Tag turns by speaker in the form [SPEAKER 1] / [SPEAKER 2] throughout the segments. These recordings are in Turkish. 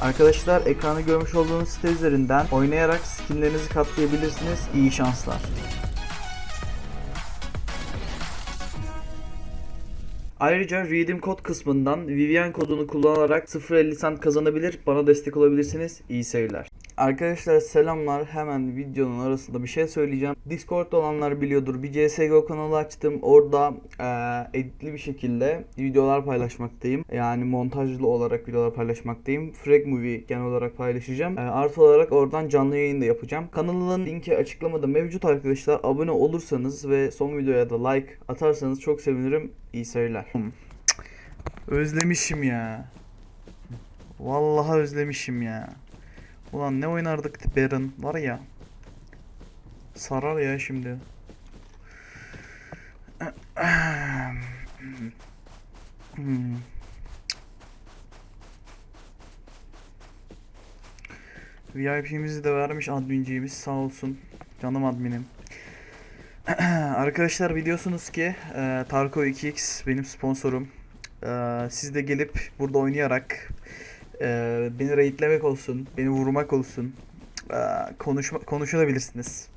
[SPEAKER 1] Arkadaşlar ekranda görmüş olduğunuz site üzerinden oynayarak skinlerinizi katlayabilirsiniz. İyi şanslar. Ayrıca Redeem kod kısmından Vivian kodunu kullanarak 0.50 cent kazanabilir, bana destek olabilirsiniz. İyi seyirler. Arkadaşlar selamlar. Hemen videonun arasında bir şey söyleyeceğim. Discord'da olanlar biliyordur. Bir CSGO kanalı açtım. Orada eee, editli bir şekilde videolar paylaşmaktayım. Yani montajlı olarak videolar paylaşmaktayım. Frag Movie genel olarak paylaşacağım. Eee, artı olarak oradan canlı yayın da yapacağım. Kanalın linki açıklamada mevcut arkadaşlar. Abone olursanız ve son videoya da like atarsanız çok sevinirim. İyi seyirler. Özlemişim ya. Vallahi özlemişim ya. Ulan ne oynardık Baron var ya. Sarar ya şimdi. VIP'mizi de vermiş adminciğimiz sağ olsun. Canım adminim. Arkadaşlar biliyorsunuz ki e, Tarko 2X benim sponsorum. E, siz de gelip burada oynayarak e, beni raidlemek olsun, beni vurmak olsun, e, konuşma, konuşabilirsiniz.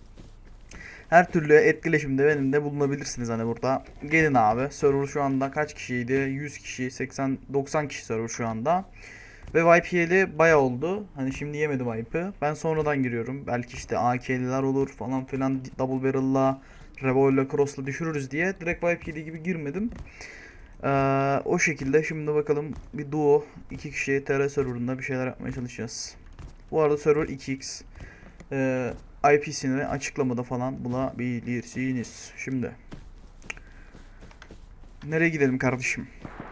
[SPEAKER 1] Her türlü etkileşimde benimle bulunabilirsiniz hani burada. Gelin abi. Server şu anda kaç kişiydi? 100 kişi, 80, 90 kişi server şu anda. Ve yeli baya oldu. Hani şimdi yemedim wipe'ı. Ben sonradan giriyorum. Belki işte AK'liler olur falan filan. Double barrel'la, revolver'la, cross'la düşürürüz diye. Direkt yedi gibi girmedim. Ee, o şekilde şimdi bakalım bir duo iki kişi TR serverında bir şeyler yapmaya çalışacağız. Bu arada server 2x. Ee, IP'sini açıklamada falan bulabilirsiniz. Şimdi. Nereye gidelim kardeşim?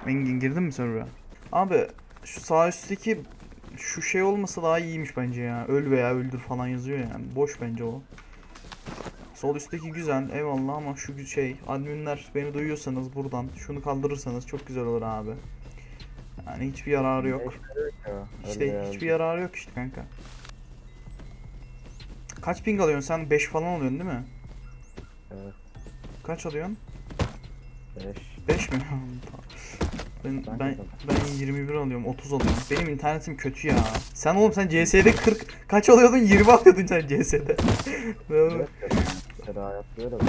[SPEAKER 1] Engin girdin mi server'a? Abi şu sağ üstteki şu şey olmasa daha iyiymiş bence ya. Öl veya öldür falan yazıyor yani. Boş bence o. Sol üstteki güzel eyvallah ama şu şey adminler beni duyuyorsanız buradan şunu kaldırırsanız çok güzel olur abi. Yani hiçbir yararı yok. İşte hiçbir yararı yok işte kanka. Kaç ping alıyorsun sen? 5 falan alıyorsun değil mi?
[SPEAKER 2] Evet.
[SPEAKER 1] Kaç alıyorsun?
[SPEAKER 2] 5.
[SPEAKER 1] 5 mi? ben,
[SPEAKER 2] Ben
[SPEAKER 1] ben, ben 21 alıyorum 30 alıyorum. Benim internetim kötü ya. Sen oğlum sen CS'de 40 kaç alıyordun? 20 alıyordun sen CS'de.
[SPEAKER 2] Evet. Hayat böyle be.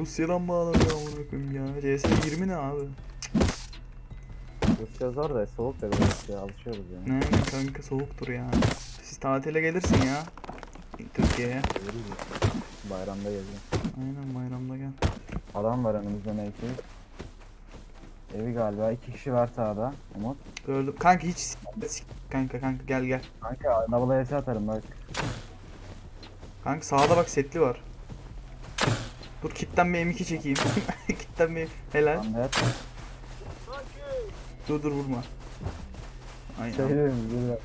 [SPEAKER 1] Rusya'dan bağlanıyor amına koyayım ya. CS 20 ne abi?
[SPEAKER 2] Rusça zor da soğuk da biraz ya alışıyoruz yani.
[SPEAKER 1] Ne kanka soğuktur ya. Siz tatile gelirsin ya. Türkiye'ye.
[SPEAKER 2] Bayramda geleceğim.
[SPEAKER 1] Aynen bayramda gel.
[SPEAKER 2] Adam var önümüzde ne ki? Evi galiba iki kişi var sağda. Umut.
[SPEAKER 1] Gördüm. Kanka hiç s- s- kanka kanka gel gel.
[SPEAKER 2] Kanka HS atarım bak.
[SPEAKER 1] Kanka sağda bak setli var. Dur kitten bir M2 çekeyim. kitten bir helal.
[SPEAKER 2] Evet.
[SPEAKER 1] Dur dur vurma. Aynen.
[SPEAKER 2] Şey dur.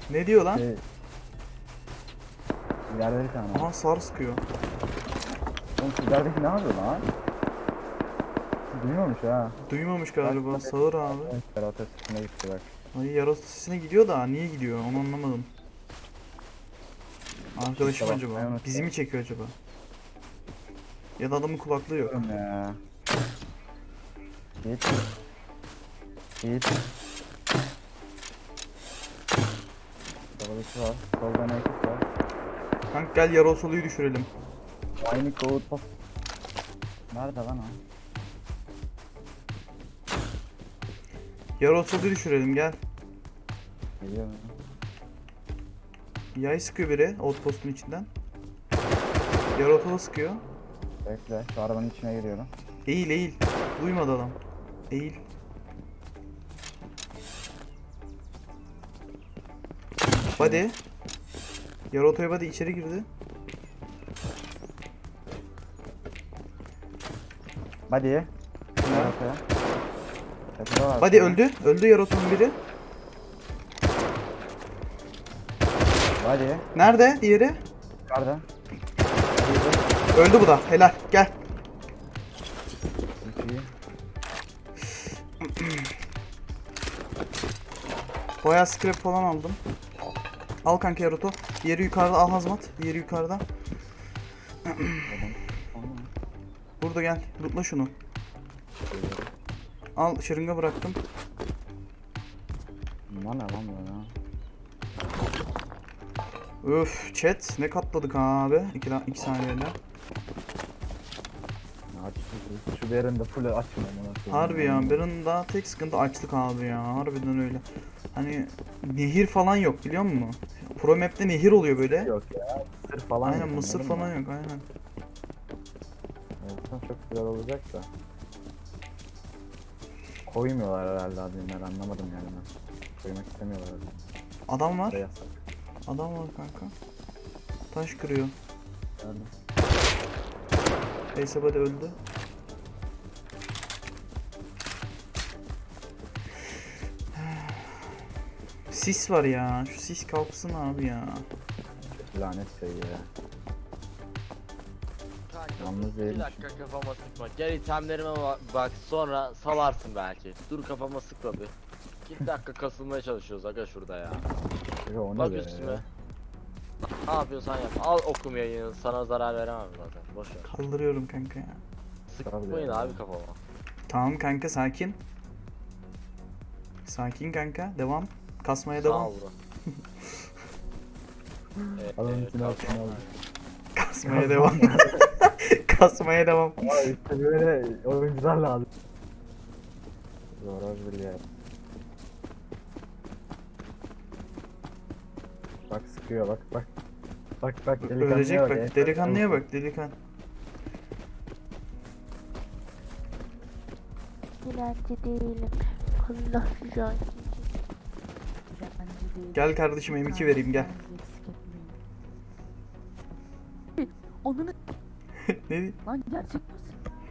[SPEAKER 1] Ne diyor lan?
[SPEAKER 2] Şey. İleride bir tane.
[SPEAKER 1] Aha sar sıkıyor.
[SPEAKER 2] Oğlum şu ilerideki ne yapıyor lan? Duymamış ha.
[SPEAKER 1] Duymamış galiba. Sağır abi.
[SPEAKER 2] Berat üstüne gitti bak.
[SPEAKER 1] Ay yarası sesine gidiyor da niye gidiyor onu anlamadım. Arkadaşım
[SPEAKER 2] Tamam,
[SPEAKER 1] acaba? Bizi mi çekiyor acaba? Ya da adamın kulaklığı yok.
[SPEAKER 2] Ya. Git. Git. Double var. Solda ne ekip var?
[SPEAKER 1] Kanka gel Yarosolu'yu düşürelim.
[SPEAKER 2] Aynı code pop. Nerede lan o?
[SPEAKER 1] Yarosolu'yu düşürelim gel.
[SPEAKER 2] Geliyor?
[SPEAKER 1] Yay sıkıyor biri outpost'un içinden. Yarosolu sıkıyor.
[SPEAKER 2] Bekle. Şu arabanın içine giriyorum.
[SPEAKER 1] Eğil eğil. Duymadı adam. Eğil. Hadi. Yaroto'ya hadi içeri girdi.
[SPEAKER 2] Hadi.
[SPEAKER 1] Ya.
[SPEAKER 2] Ortaya. Tepede var.
[SPEAKER 1] Hadi öldü. Öldü Yaroto'nun biri.
[SPEAKER 2] Hadi.
[SPEAKER 1] Nerede diğeri?
[SPEAKER 2] Yukarıda.
[SPEAKER 1] Öldü bu da. Helal. Gel. Bayağı scrap falan aldım. Al kanka Yaroto. Diğeri yukarıda. Al hazmat. Diğeri yukarıda. Burada gel. Lootla şunu. Al şırınga bıraktım.
[SPEAKER 2] Ne lan ya?
[SPEAKER 1] Öf chat ne katladık abi 2 2 saniyede.
[SPEAKER 2] Şu, derin de full açma amına.
[SPEAKER 1] Harbi ya Baron'da tek sıkıntı açlık abi ya harbiden öyle. Hani nehir falan yok biliyor musun? Pro map'te nehir oluyor böyle.
[SPEAKER 2] Yok ya. Mısır falan
[SPEAKER 1] Aynen
[SPEAKER 2] yok,
[SPEAKER 1] mısır falan yok aynen.
[SPEAKER 2] Olsa çok güzel olacak da. Koymuyorlar herhalde adminler anlamadım yani ben. Koymak istemiyorlar herhalde.
[SPEAKER 1] Adam var.
[SPEAKER 2] Yasak.
[SPEAKER 1] Adam var kanka. Taş kırıyor.
[SPEAKER 2] Geldim.
[SPEAKER 1] Faceabody öldü. Sis var ya. Şu sis kalksın abi ya.
[SPEAKER 2] Lanet şey ya.
[SPEAKER 3] Kanka,
[SPEAKER 2] Yalnız
[SPEAKER 3] Bir dakika kafama sıkma. Gel itemlerime bak, bak sonra salarsın belki. Dur kafama sıkma bir. İki dakika kasılmaya çalışıyoruz aga şurada ya.
[SPEAKER 2] Şaka o ne
[SPEAKER 3] Bak
[SPEAKER 2] be?
[SPEAKER 3] üstüme. Ne yapıyorsan yap. Al okum yayını. Sana zarar veremem zaten. Boş ver.
[SPEAKER 1] Kaldırıyorum kanka ya.
[SPEAKER 3] Sıkmayın
[SPEAKER 2] ya.
[SPEAKER 3] abi kafama.
[SPEAKER 1] Tamam kanka sakin. Sakin kanka. Devam. Kasmaya
[SPEAKER 3] Sağ
[SPEAKER 1] devam.
[SPEAKER 3] ol bro. Evet,
[SPEAKER 2] Adamın
[SPEAKER 3] evet,
[SPEAKER 2] içine
[SPEAKER 3] tamam.
[SPEAKER 2] altına aldı.
[SPEAKER 1] Kasmaya devam. Kasmaya devam.
[SPEAKER 2] Ama işte böyle oyuncular lazım. Zor bir yer. Bak sıkıyor bak bak. Bak bak delikanlıya
[SPEAKER 1] Ölecek bak.
[SPEAKER 2] Efe.
[SPEAKER 1] Delikanlıya bak. Delikan.
[SPEAKER 4] Dilenci değilim. Allah değilim.
[SPEAKER 1] Gel kardeşim M2 vereyim gel.
[SPEAKER 4] Onu
[SPEAKER 1] ne?
[SPEAKER 4] lan gerçek misin?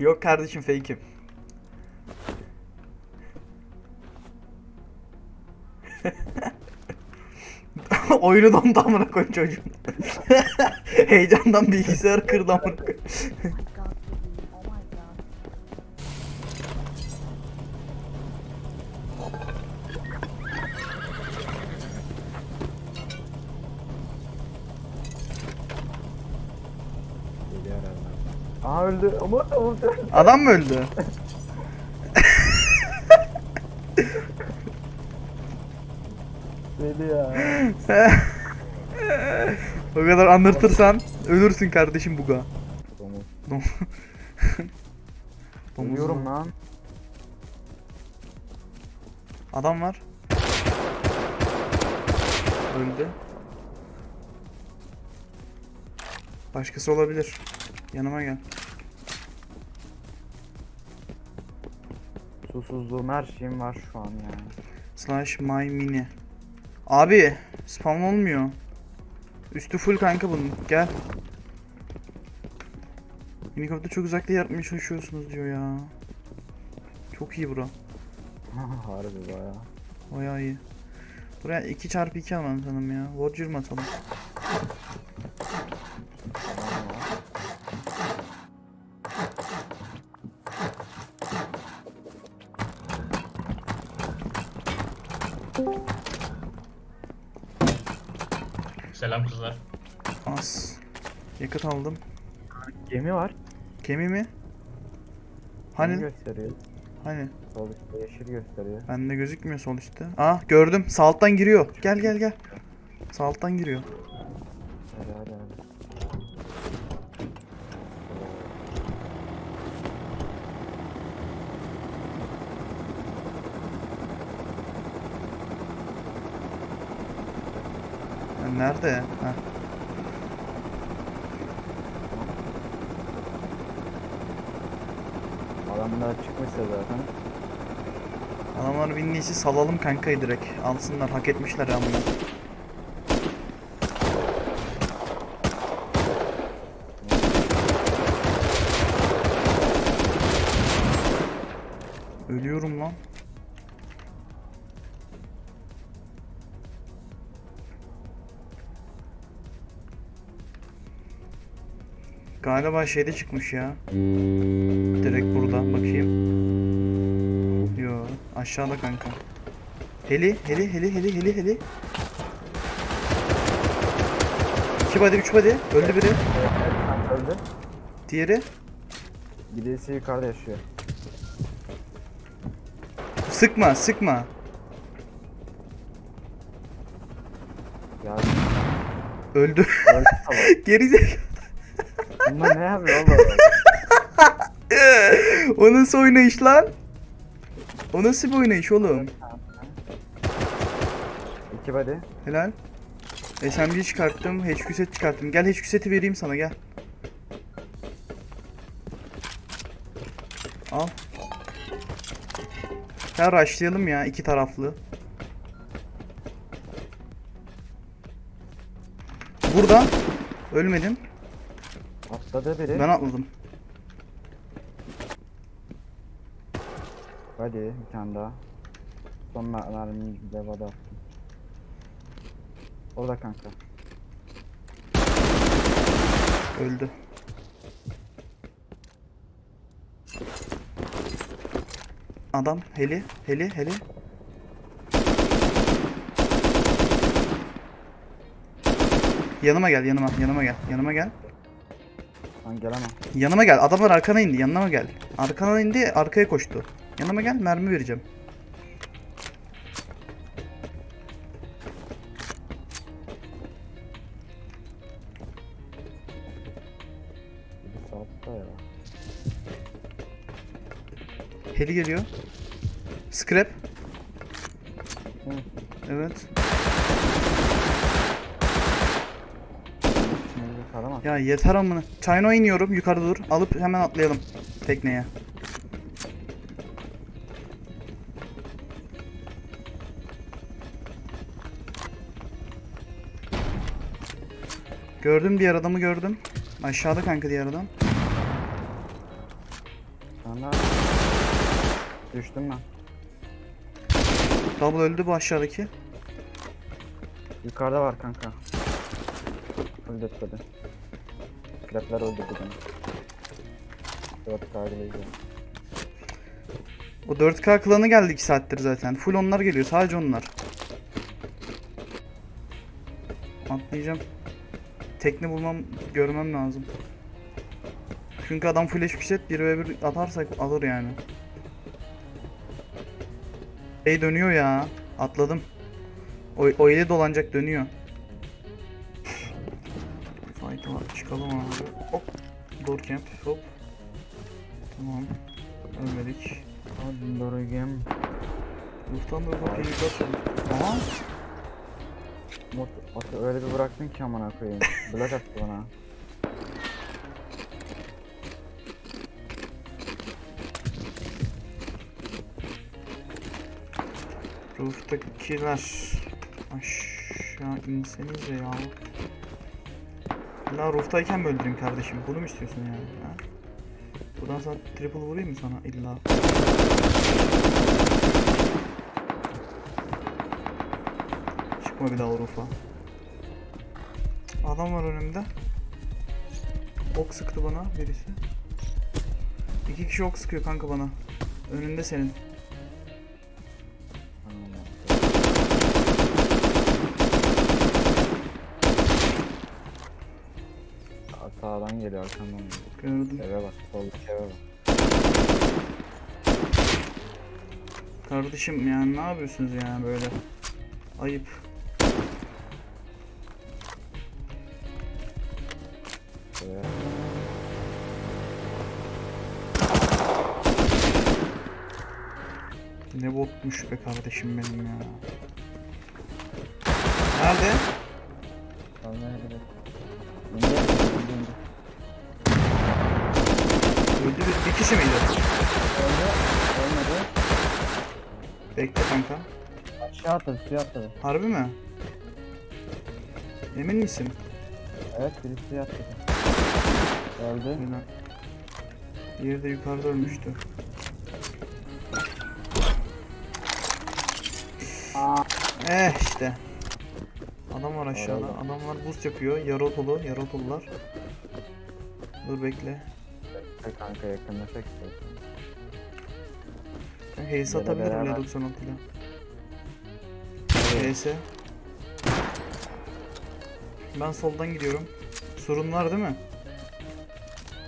[SPEAKER 1] Yok kardeşim fake'im. Oyunu dondu amına koyayım çocuğun. Heyecandan bilgisayar kırdı amına koyayım.
[SPEAKER 2] Aa öldü. Ama öldü.
[SPEAKER 1] Adam mı öldü?
[SPEAKER 2] Deli ya.
[SPEAKER 1] o kadar anlatırsan ölürsün kardeşim buga.
[SPEAKER 2] Domuz.
[SPEAKER 1] Domuz
[SPEAKER 2] Ölüyorum lan.
[SPEAKER 1] Adam var. Öldü. Başkası olabilir. Yanıma gel.
[SPEAKER 2] Susuzluğum her şeyim var şu an yani.
[SPEAKER 1] Slash my mini. Abi spam olmuyor. Üstü full kanka bunun. Gel. Minikopta çok uzakta yapmaya çalışıyorsunuz diyor ya. Çok iyi bura.
[SPEAKER 2] Harbi baya.
[SPEAKER 1] Bayağı iyi. Buraya 2 çarpı 2 alalım sanırım ya. Warrior mı atalım?
[SPEAKER 5] Selam kızlar.
[SPEAKER 1] Az. Yakıt aldım.
[SPEAKER 2] Gemi var.
[SPEAKER 1] Kemi mi?
[SPEAKER 2] Gemi
[SPEAKER 1] Hani?
[SPEAKER 2] gösteriyor.
[SPEAKER 1] Hani?
[SPEAKER 2] Sol üstte yeşil gösteriyor.
[SPEAKER 1] Bende gözükmüyor sol üstte. Ah gördüm. Sağ alttan giriyor. Gel gel gel. Sağ alttan giriyor. Nerede? Ha.
[SPEAKER 2] Adamlar çıkmışsa zaten.
[SPEAKER 1] Adamlar binliyse salalım kankayı direkt. Alsınlar hak etmişler ya Galiba şeyde çıkmış ya. Direkt burada bakayım. Yo aşağıda kanka. Heli heli heli heli heli heli. İki body üç body. Öldü biri.
[SPEAKER 2] Öldü.
[SPEAKER 1] Diğeri.
[SPEAKER 2] Birisi yukarıda yaşıyor.
[SPEAKER 1] Sıkma sıkma. Öldü.
[SPEAKER 2] Öldü salak. Bunlar ne yapıyor oğlum?
[SPEAKER 1] o nasıl oynayış lan? O nasıl bir oynayış oğlum?
[SPEAKER 2] İki body.
[SPEAKER 1] Helal. SMG çıkarttım, HQ set çıkarttım. Gel HQ seti vereyim sana gel. Al. Gel rushlayalım ya iki taraflı. Burada. Ölmedin.
[SPEAKER 2] Atladı biri.
[SPEAKER 1] Ben atladım.
[SPEAKER 2] Hadi bir tane daha. Son mer- mermiyi bir de body attım. Orada kanka.
[SPEAKER 1] Öldü. Adam heli heli heli. Yanıma gel yanıma yanıma gel yanıma gel.
[SPEAKER 2] Ben gelemem.
[SPEAKER 1] Yanıma gel adamlar arkana indi yanıma gel. Arkana indi arkaya koştu. Yanıma gel mermi vereceğim. Heli geliyor. Scrap.
[SPEAKER 2] Hı,
[SPEAKER 1] Evet.
[SPEAKER 2] Taramaz.
[SPEAKER 1] Ya yeter amına. China iniyorum yukarı dur. Alıp hemen atlayalım tekneye. Gördüm diğer adamı gördüm. Aşağıda kanka diğer adam.
[SPEAKER 2] Sonra düştüm ben.
[SPEAKER 1] Double öldü bu aşağıdaki.
[SPEAKER 2] Yukarıda var kanka. Full death'ledi. Krepler öldürdü beni. Dört kaygılıydı.
[SPEAKER 1] O 4K klanı geldi 2 saattir zaten. Full onlar geliyor sadece onlar. Atlayacağım. Tekne bulmam, görmem lazım. Çünkü adam full HP set 1v1 atarsak alır yani. Şey dönüyor ya. Atladım. O, o ile dolanacak dönüyor. Fight var. Çıkalım abi. Hop. Door camp. Hop. Tamam. Ölmedik.
[SPEAKER 2] Hadi Dorugem.
[SPEAKER 1] Ruftan da ufak çalıyor. Aha.
[SPEAKER 2] Mot atı öyle bir bıraktın ki amına koyayım. Blok attı bana.
[SPEAKER 1] Roof'takiler aşağı insenize ya. La rooftayken mi öldüreyim kardeşim? Bunu mu istiyorsun yani? Ha? Buradan sana triple vurayım mı sana illa? Çıkma bir daha roof'a. Adam var önümde. Ok sıktı bana birisi. İki kişi ok sıkıyor kanka bana. Önünde senin.
[SPEAKER 2] Arkamdan.
[SPEAKER 1] Gördüm.
[SPEAKER 2] Eve bak. Soldaki eve bak.
[SPEAKER 1] Kardeşim yani ne yapıyorsunuz yani böyle? Ayıp. Ne botmuş be kardeşim benim ya. Nerede?
[SPEAKER 2] Aşağı atladı. Suya atladı.
[SPEAKER 1] Harbi mi? Emin misin?
[SPEAKER 2] Evet birisi suya atladı. Öldü.
[SPEAKER 1] Helal. Diğeri de yukarıda ölmüştü.
[SPEAKER 2] Aa.
[SPEAKER 1] Eh işte. Adam var aşağıda.
[SPEAKER 2] Orada.
[SPEAKER 1] Adam var boost yapıyor. Yarı otolu. Yarı otolular. Dur bekle.
[SPEAKER 2] Bekle Kanka yakınlaşak istiyorsan.
[SPEAKER 1] Ben HS
[SPEAKER 2] Ya
[SPEAKER 1] atabilirim
[SPEAKER 2] beraber.
[SPEAKER 1] L96 ile. Neyse. Ben soldan gidiyorum. Sorun var değil mi?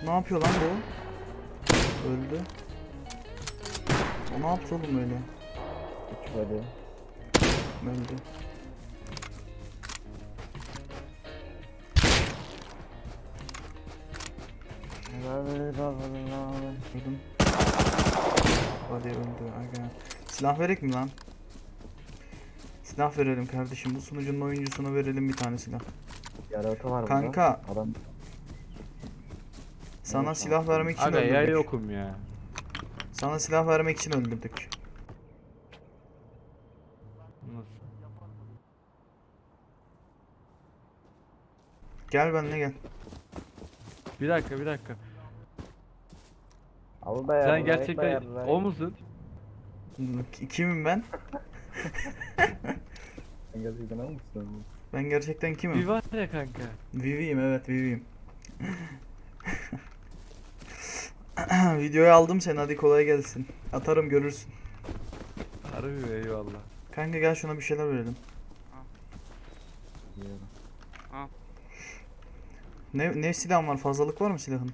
[SPEAKER 1] Ne yapıyor lan bu? Öldü. O ne yaptı oğlum öyle?
[SPEAKER 2] Uçmadı.
[SPEAKER 1] Öldü. Vurdum. Hadi öldü. Aga. Silah verek mi lan? Silah verelim kardeşim. Bu sunucunun oyuncusuna verelim bir tane silah.
[SPEAKER 2] Yarata var
[SPEAKER 1] Kanka.
[SPEAKER 2] burada. Adam
[SPEAKER 1] Sana
[SPEAKER 2] Evet,
[SPEAKER 1] silah vermek için
[SPEAKER 6] Aga ya
[SPEAKER 1] öldürdük.
[SPEAKER 6] yokum ya.
[SPEAKER 1] Sana silah vermek için öldürdük.
[SPEAKER 6] Nasıl?
[SPEAKER 1] Gel benimle gel.
[SPEAKER 6] Bir dakika bir dakika.
[SPEAKER 2] Al da
[SPEAKER 6] Sen gerçekten o musun?
[SPEAKER 1] Kimim ben?
[SPEAKER 2] Sen gerçekten o musun?
[SPEAKER 1] Ben gerçekten kimim?
[SPEAKER 6] var ya kanka.
[SPEAKER 1] Vivi'yim evet Vivi'yim. Videoyu aldım seni hadi kolay gelsin. Atarım görürsün.
[SPEAKER 6] Harbi eyvallah.
[SPEAKER 1] Kanka gel şuna bir şeyler verelim.
[SPEAKER 2] Biliyorum.
[SPEAKER 1] Ne, ne silahın var? Fazlalık var mı silahın?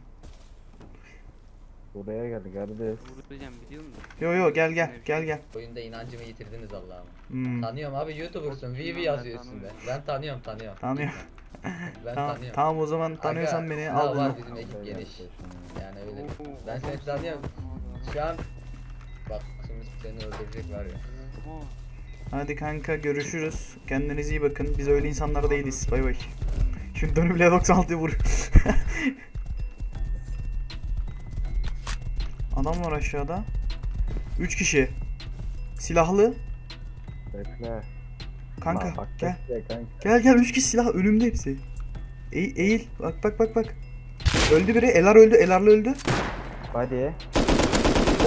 [SPEAKER 2] Buraya geldi kardeş.
[SPEAKER 7] Vuracağım biliyor musun?
[SPEAKER 1] Yo yo gel gel gel gel.
[SPEAKER 8] Oyunda inancımı yitirdiniz Allah'ım.
[SPEAKER 1] Hmm,
[SPEAKER 8] Tanıyorum abi YouTuber'sın. VV yazıyor üstünde. Ben tanıyorum tanıyorum.
[SPEAKER 1] Tanıyor.
[SPEAKER 8] Ben
[SPEAKER 1] Tamam,
[SPEAKER 8] tanıyorum.
[SPEAKER 1] tamam o zaman tanıyorsan
[SPEAKER 8] Aga,
[SPEAKER 1] beni al
[SPEAKER 8] var bizim ekip geniş. Yani öyle. Ben seni tanıyorum. Şu an bak şimdi seni öldürecek var ya.
[SPEAKER 1] Hadi kanka görüşürüz. Kendinize iyi bakın. Biz öyle insanlar değiliz. Bay bay. Şimdi dönüp L96'yı vur. Adam var aşağıda. 3 kişi. Silahlı.
[SPEAKER 2] Bekle.
[SPEAKER 1] Kanka
[SPEAKER 2] Lan bak,
[SPEAKER 1] gel.
[SPEAKER 2] bekle kanka.
[SPEAKER 1] Gel gel 3 kişi silah önümde hepsi. Eğil, eğil. Bak bak bak bak. Öldü biri. Elar öldü. Elarlı öldü.
[SPEAKER 2] Hadi.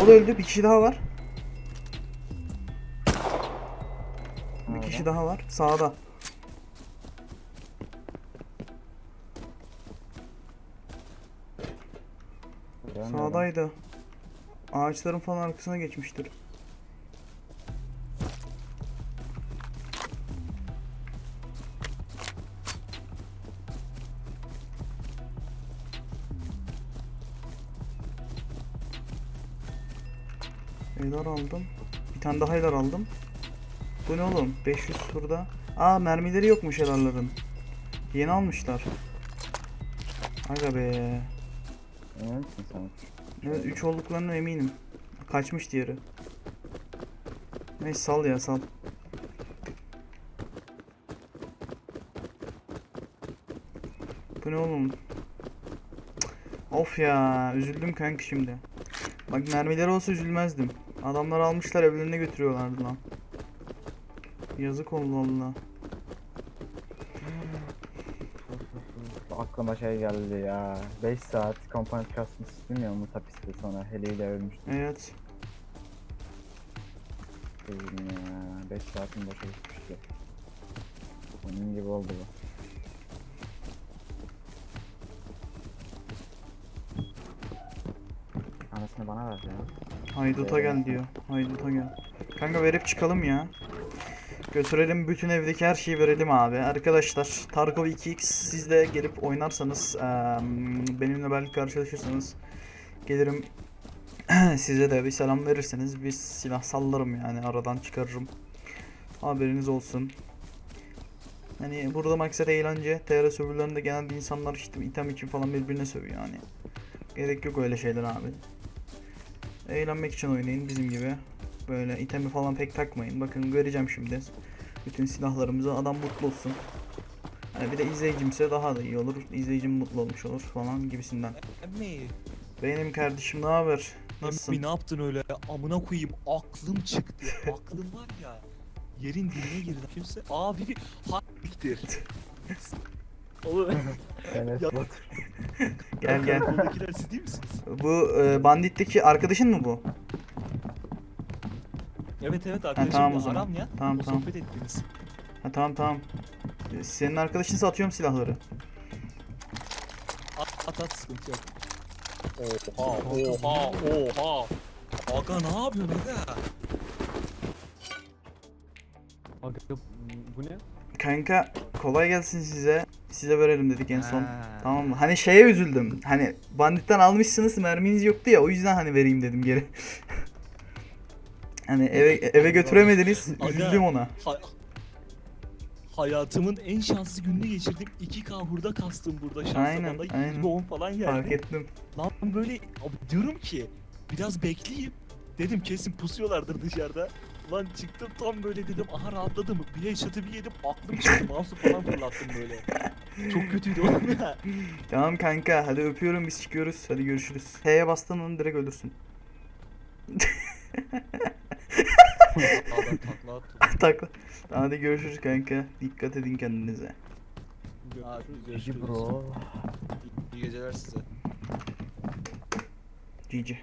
[SPEAKER 1] O da öldü. Bir kişi daha var. Bir kişi daha var. Sağda. Sağdaydı. Ağaçların falan arkasına geçmiştir. Eylar aldım. Bir tane daha eylar aldım. Bu ne oğlum? 500 turda. Aa mermileri yokmuş elarların. Yeni almışlar. Aga be.
[SPEAKER 2] Misin sen?
[SPEAKER 1] Evet 3 olduklarına eminim. Kaçmış diğeri. Neyse sal ya sal. Bu ne oğlum? Of ya üzüldüm kanka şimdi. Bak mermileri olsa üzülmezdim. Adamlar almışlar evlerine götürüyorlardı lan. Yazık oldu valla.
[SPEAKER 2] Aklıma şey geldi ya. 5 saat kampanya kasmış bilmiyor musun tapiste sonra heliyle ölmüştüm.
[SPEAKER 1] Evet.
[SPEAKER 2] Üzüldüm ya. 5 saatin boşa gitmişti. Onun gibi oldu bu. Anasını bana ver ya.
[SPEAKER 1] Hayduta gel diyor. Hayduta gel. Kanka verip çıkalım ya. Götürelim bütün evdeki her şeyi verelim abi. Arkadaşlar Tarkov 2X siz de gelip oynarsanız benimle belki karşılaşırsanız gelirim size de bir selam verirseniz bir silah sallarım yani aradan çıkarırım. Haberiniz olsun. Hani burada maksat eğlence. TR serverlarında genelde insanlar işte item için falan birbirine sövüyor yani. Gerek yok öyle şeyler abi. Eğlenmek için oynayın bizim gibi. Böyle itemi falan pek takmayın. Bakın göreceğim şimdi. Bütün silahlarımızı adam mutlu olsun. Hani bir de izleyicimse daha da iyi olur. İzleyicim mutlu olmuş olur falan gibisinden. Benim kardeşim ne haber? Nasılsın?
[SPEAKER 9] Emmi ne yaptın öyle? Amına koyayım aklım çıktı. Aklım var ya. Yerin dibine girdi. Kimse abi bir hakiktir. Oğlum
[SPEAKER 2] Enes Batur.
[SPEAKER 1] Gel gel.
[SPEAKER 9] buradakiler siz değil misiniz?
[SPEAKER 1] Bu e, banditteki arkadaşın mı bu?
[SPEAKER 9] Evet evet arkadaşım
[SPEAKER 1] tamam o zaman.
[SPEAKER 9] aram ya.
[SPEAKER 1] Tamam,
[SPEAKER 9] o
[SPEAKER 1] tamam.
[SPEAKER 9] sohbet ettiniz.
[SPEAKER 1] Ha tamam tamam. E, Senin arkadaşın satıyorum silahları.
[SPEAKER 9] At at, at sıkıntı yok. Oha oha oha. Aga ne yapıyorsun aga?
[SPEAKER 6] Aga bu ne?
[SPEAKER 1] Kanka kolay gelsin size. Size verelim dedik en son.
[SPEAKER 9] Ha.
[SPEAKER 1] Tamam mı? Hani şeye üzüldüm. Hani banditten almışsınız merminiz yoktu ya o yüzden hani vereyim dedim geri. hani eve eve götüremediniz.
[SPEAKER 9] Aga.
[SPEAKER 1] Üzüldüm ona.
[SPEAKER 9] Ha- hayatımın en şanslı gününü geçirdim. 2K hurda kastım burada şansa
[SPEAKER 1] Aynen,
[SPEAKER 9] bana
[SPEAKER 1] aynen.
[SPEAKER 9] 20 falan geldi.
[SPEAKER 1] Fark ettim.
[SPEAKER 9] Lan böyle abi diyorum ki biraz bekleyeyim. Dedim kesin pusuyorlardır dışarıda. Lan çıktım tam böyle dedim aha rahatladım. Bir headshot'ı bir yedim aklım çıktı. Mouse'u falan fırlattım böyle. Çok kötüydü oğlum ya.
[SPEAKER 1] Tamam kanka hadi öpüyorum biz çıkıyoruz. Hadi görüşürüz. H'ye bastın onu direkt ölürsün.
[SPEAKER 9] Adam takla attı.
[SPEAKER 1] Takla. Hadi görüşürüz kanka. Dikkat edin kendinize.
[SPEAKER 9] Görüşürüz,
[SPEAKER 2] Cici
[SPEAKER 9] görüşürüz.
[SPEAKER 2] bro.
[SPEAKER 9] İyi geceler size.
[SPEAKER 1] GG.